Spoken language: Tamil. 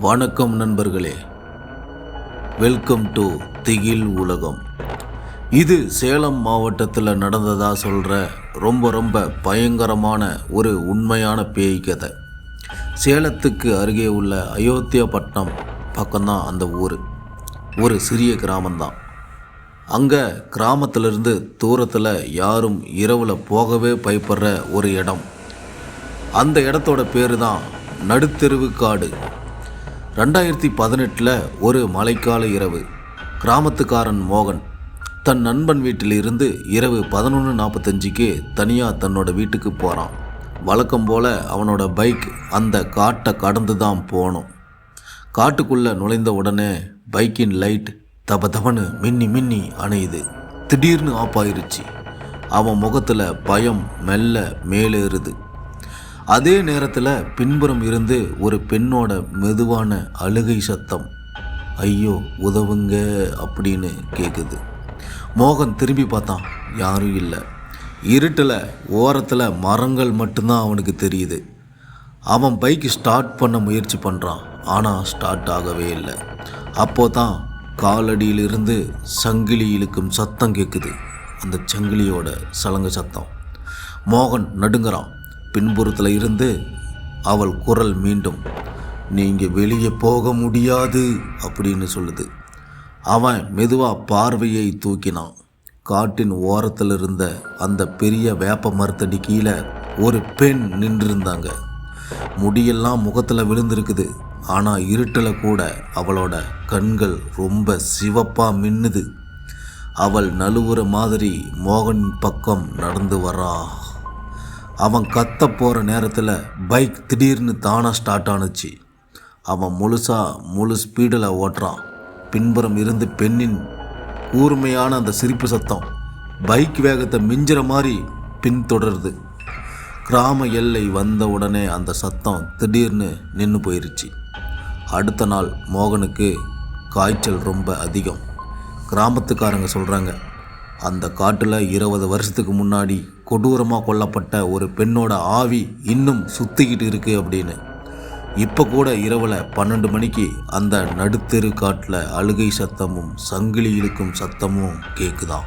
வணக்கம் நண்பர்களே. வெல்கம் டு திகில் உலகம். இது சேலம் மாவட்டத்தில் நடந்ததா சொல்கிற ரொம்ப ரொம்ப பயங்கரமான ஒரு உண்மையான பேய் கதை. சேலத்துக்கு அருகே உள்ள அயோத்தியாபட்டினம் பக்கம்தான் அந்த ஊர். ஒரு சிறிய கிராமம்தான். அங்கே கிராமத்திலிருந்து தூரத்தில் யாரும் இரவில் போகவே பயப்படுற ஒரு இடம். அந்த இடத்தோட பேர் தான் நடுத்தெருவு காடு ரெண்டாயிரத்தி பதினெட்டில் ஒரு மழைக்கால இரவு. கிராமத்துக்காரன் மோகன் தன் நண்பன் வீட்டில் இருந்து இரவு பதினொன்று நாற்பத்தஞ்சுக்கு தனியாக தன்னோட வீட்டுக்கு போகிறான் வழக்கம் போல் அவனோட பைக் அந்த காட்டை கடந்து தான் போகணும் காட்டுக்குள்ளே நுழைந்த உடனே பைக்கின் லைட் தப தபனு மின்னி மின்னி அணையுது. திடீர்னு ஆப்பாயிருச்சு ஆயிருச்சு. அவன் முகத்தில் பயம் மெல்ல மேலேறுது. அதே நேரத்தில் பின்புறம் இருந்து ஒரு பெண்ணோட மெதுவான அழுகை சத்தம். ஐயோ உதவுங்க அப்படின்னு கேட்குது மோகன் திரும்பி பார்த்தான். யாரும் இல்லை. இருட்டில் ஓரத்தில் மரங்கள் மட்டும்தான் அவனுக்கு தெரியுது. அவன் பைக் ஸ்டார்ட் பண்ண முயற்சி பண்ணுறான் ஆனால் ஸ்டார்ட் ஆகவே இல்லை. அப்போ தான் காலடியிலிருந்து சங்கிலி இழுக்கும் சத்தம் கேட்குது அந்த சங்கிலியோட சலங்கை சத்தம். மோகன் நடுங்குறான். பின்புறத்தில் இருந்து அவள் குரல் மீண்டும் நீங்கள் வெளியே போக முடியாது அப்படின்னு சொல்லுது. அவன் மெதுவாக பார்வையை தூக்கினான். காட்டின் ஓரத்தில் இருந்த அந்த பெரிய வேப்ப மரத்தடி கீழே ஒரு பெண் நின்றிருந்தாங்க. முடியெல்லாம் முகத்தில் விழுந்திருக்குது. ஆனால் இருட்டில் கூட அவளோட கண்கள் ரொம்ப சிவப்பாக மின்னுது. அவள் நழுவுற மாதிரி மோகன் பக்கம் நடந்து வரா. அவன் கத்த போகிற நேரத்தில் பைக் திடீர்னு தானாக ஸ்டார்ட் ஆனுச்சு. அவன் முழுசாக முழு ஸ்பீடில் ஓட்டுறான். பின்புறம் இருந்து பெண்ணின் கூர்மையான அந்த சிரிப்பு சத்தம் பைக் வேகத்தை மிஞ்சிற மாதிரி பின்தொடருது. கிராம எல்லை வந்த உடனே அந்த சத்தம் திடீர்னு நின்று போயிருச்சு. அடுத்த நாள் மோகனுக்கு காய்ச்சல் ரொம்ப அதிகம். கிராமத்துக்காரங்க சொல்கிறாங்க அந்த காட்டில் இருபது வருஷத்துக்கு முன்னாடி கொடூரமாக கொல்லப்பட்ட ஒரு பெண்ணோட ஆவி இன்னும் சுற்றிக்கிட்டு இருக்கு அப்படின்னு. இப்போ கூட இரவில் பன்னெண்டு மணிக்கு அந்த நடுத்தெரு காட்டில் அழுகை சத்தமும் சங்கிலி இழுக்கும் சத்தமும் கேட்குதான்